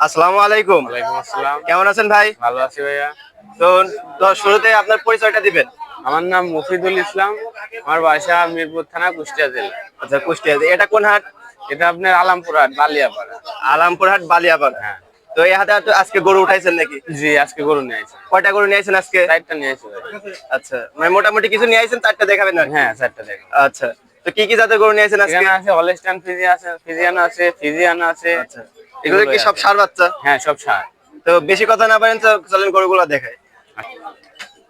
আসসালামু আলাইকুম। ওয়ালাইকুম আসসালাম। কেমন আছেন ভাই? ভালো আছি ভাইয়া। তো তো শুরুতে আপনার পরিচয়টা দিবেন। আমার নাম মফিদুল ইসলাম। আমার বাসা মিরপুর থানা কুষ্টিয়া জেলা। আচ্ছা কুষ্টিয়া এটা কোন হাট? এটা আপনার আলামপুর হাট বালিয়াপাড়া। আলামপুর হাট বালিয়াপাড়া। হ্যাঁ। তো এই হাটে তো আজকে গরু উঠাইছেন নাকি? জি আজকে গরু নিয়ে আইছি। কয়টা গরু নিয়ে আইছেন আজকে? চারটা নিয়ে আইছি আচ্ছা মানে মোটামুটি কিছু নিয়ে আইছেন চারটা দেখাবেন কি? হ্যাঁ চারটা দেখো আচ্ছা তো কি কি জাতের গরু নিয়ে আইছেন আজকে? আছে হলস্টাইন ফিজি আছে ফিজিয়ান আছে ফিজিয়ান আছে। আচ্ছা। এগুলো কি সব সার বাচ্চা? হ্যাঁ সব সার। তো বেশি কথা না পারেন তো চলেন গরুগুলো দেখাই।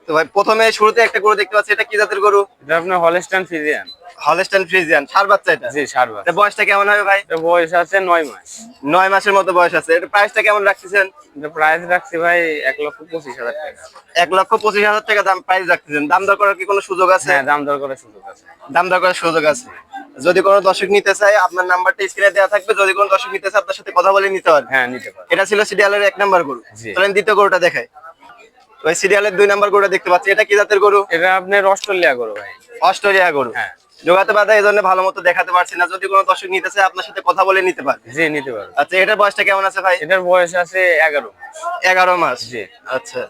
তো ভাই প্রথমে শুরুতে একটা গরু দেখতে পাচ্ছি এটা কি জাতের গরু? এটা আপনার Holstein Friesian Holstein Friesian sir বাচ্চা এটা? জি সার এটা বয়সটা কেমন হবে ভাই? এটা বয়স আছে নয় মাস। নয় মাসের মতো বয়স আছে এটা প্রাইসটা কেমন রাখতেছেন? এটা প্রাইস রাখছি ভাই এক লক্ষ পঁচিশ হাজার টাকা। এক লক্ষ পঁচিশ হাজার টাকা দাম প্রাইস রাখতেছেন। দাম দর করার কি কোনো সুযোগ আছে? হ্যাঁ দাম দর করার সুযোগ আছে। দাম দর করার সুযোগ আছে। যদি কোনো দর্শক নিতে চায় আপনার নাম্বারটা স্ক্রিনে দেওয়া থাকবে। যদি কোনো দর্শক নিতে চায় আপনার সাথে কথা বলে নিতে পারবে। হ্যাঁ নিতে পারো এটা ছিল সিরিয়ালের এক নাম্বার গরু। চলেন দ্বিতীয় গরুটা দেখাই। ওই সিরিয়ালের দুই নাম্বার গরুটা দেখতে পাচ্ছি। এটা কি জাতের গরু? এটা আপনার অস্ট্রেলিয়া গরু ভাই। অস্ট্রেলিয়া গরু। হ্যাঁ। যোগাতে বাধা এই জন্য ভালো মতো দেখাতে পারছি না। যদি কোনো দর্শক নিতে চায় আপনার সাথে কথা বলে নিতে পারবে। জি নিতে পারো আচ্ছা এটার বয়সটা কেমন আছে ভাই? এটার বয়স আছে এগারো এগারো মাস। জি। আচ্ছা।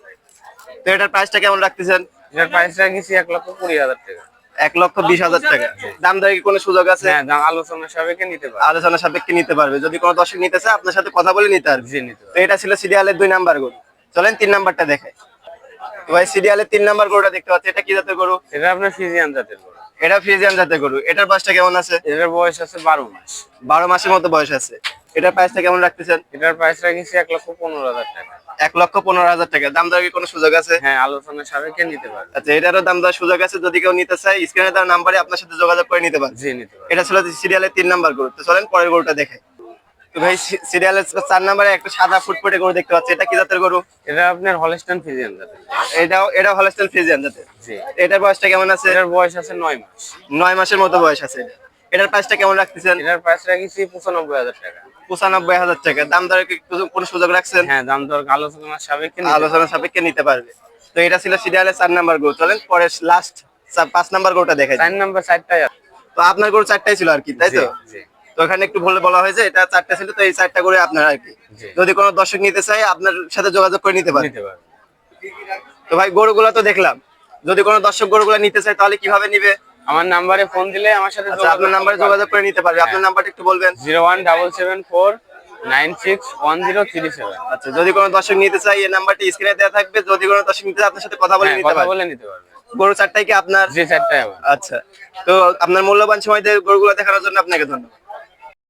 তো এটার প্রাইসটা কেমন রাখতেছেন? এটার প্রাইস রাখছি এক লক্ষ কুড়ি হাজার টাকা। এক লক্ষ বিশ হাজার টাকা। দাম দরে কোনো সুযোগ আছে? হ্যাঁ আলোচনা সাপেক্ষে নিতে পারবে। আলোচনা সাপেক্ষে নিতে পারবে। যদি কোনো দর্শক নিতে চায় আপনার সাথে কথা বলে নিতে পারবে। নিতে তো এটা ছিল সিরিয়ালের দুই নাম্বার গরু। চলেন তিন নাম্বারটা দেখাই। তো ভাই সিরিয়ালের তিন নাম্বার গরুটা দেখতে পাচ্ছি। এটা কি জাতের গরু? এটা আপনার ফিজিয়ান জাতের গরু। এটা ফ্রিজিয়ান জাতের গরু। এটার বয়সটা কেমন আছে? এটার বয়স আছে বারো মাস। বারো মাসের মতো বয়স আছে। এটার প্রাইসটা কেমন রাখতেছেন? এটার প্রাইস রাখছি এক লক্ষ পনেরো হাজার টাকা। এক লক্ষ পনেরো হাজার টাকা। দাম দেওয়ার কি কোনো সুযোগ আছে? হ্যাঁ আলোচনা সাপেক্ষে নিতে পারে আচ্ছা এটারও দাম দেওয়ার সুযোগ আছে যদি কেউ নিতে চায় স্ক্রিনে তার নাম্বারে আপনার সাথে যোগাযোগ করে নিতে পারে জি নিতে পারে এটা ছিল সিরিয়ালের তিন নাম্বার গরু। তো চলেন পরের গরুটা দেখে তো ভাই সিরিয়ালের চার নাম্বারে একটা সাদা ফুটফুটে গরু দেখতে পাচ্ছি। এটা কি জাতের গরু? এটা আপনার হলস্টাইন জাতের। এটাও এটা ফ্রিজিয়ান জাতের। জি। এটার বয়সটা কেমন আছে? এটার বয়স আছে মাস। মাসের মতো বয়স আছে। এটা এটার প্রাইসটা কেমন রাখতেছেন? এটার প্রাইস রাখছি পঁচানব্বই হাজার টাকা। পঁচানব্বই হাজার টাকা। দাম দরে কি কোনো সুযোগ রাখছেন? হ্যাঁ দাম দর আলোচনা সাপেক্ষে নিতে পারবে। আলোচনা সাপেক্ষে নিতে পারবে। তো এটা ছিল সিরিয়ালের চার নাম্বার গরু। চলেন পরে লাস্ট পাঁচ নাম্বার গরুটা দেখাই চার নাম্বার চারটাই আছে। তো আপনার গরু চারটাই ছিল আর কি তাই তো? জি। তো এখানে একটু ভুল বলা হয়েছে এটা চারটা ছিল তো এই চারটা করে আপনার আর কি। যদি কোনো দর্শক নিতে চায় আপনার সাথে যোগাযোগ করে নিতে পারে। তো ভাই গরুগুলো তো দেখলাম। যদি কোনো দর্শক গরুগুলো নিতে চায় তাহলে কীভাবে নিবে? আমার নাম্বারে ফোন দিলে আমার সাথে আচ্ছা আপনার নাম্বারে যোগাযোগ করে নিতে পারবে। আপনার নাম্বারটা একটু বলবেন। Zero one double seven four nine six one zero three seven. আচ্ছা যদি কোনো দর্শক নিতে চায় এই নাম্বারটি স্ক্রিনে দেওয়া থাকবে। যদি কোনো দর্শক নিতে চায় আপনার সাথে কথা বলে নিতে পারবে। বলে নিতে পারবে। গরু চারটাই কি আপনার? জি চারটাই আচ্ছা তো আপনার মূল্যবান সময় দিয়ে গরুগুলো দেখানোর জন্য আপনাকে ধন্যবাদ।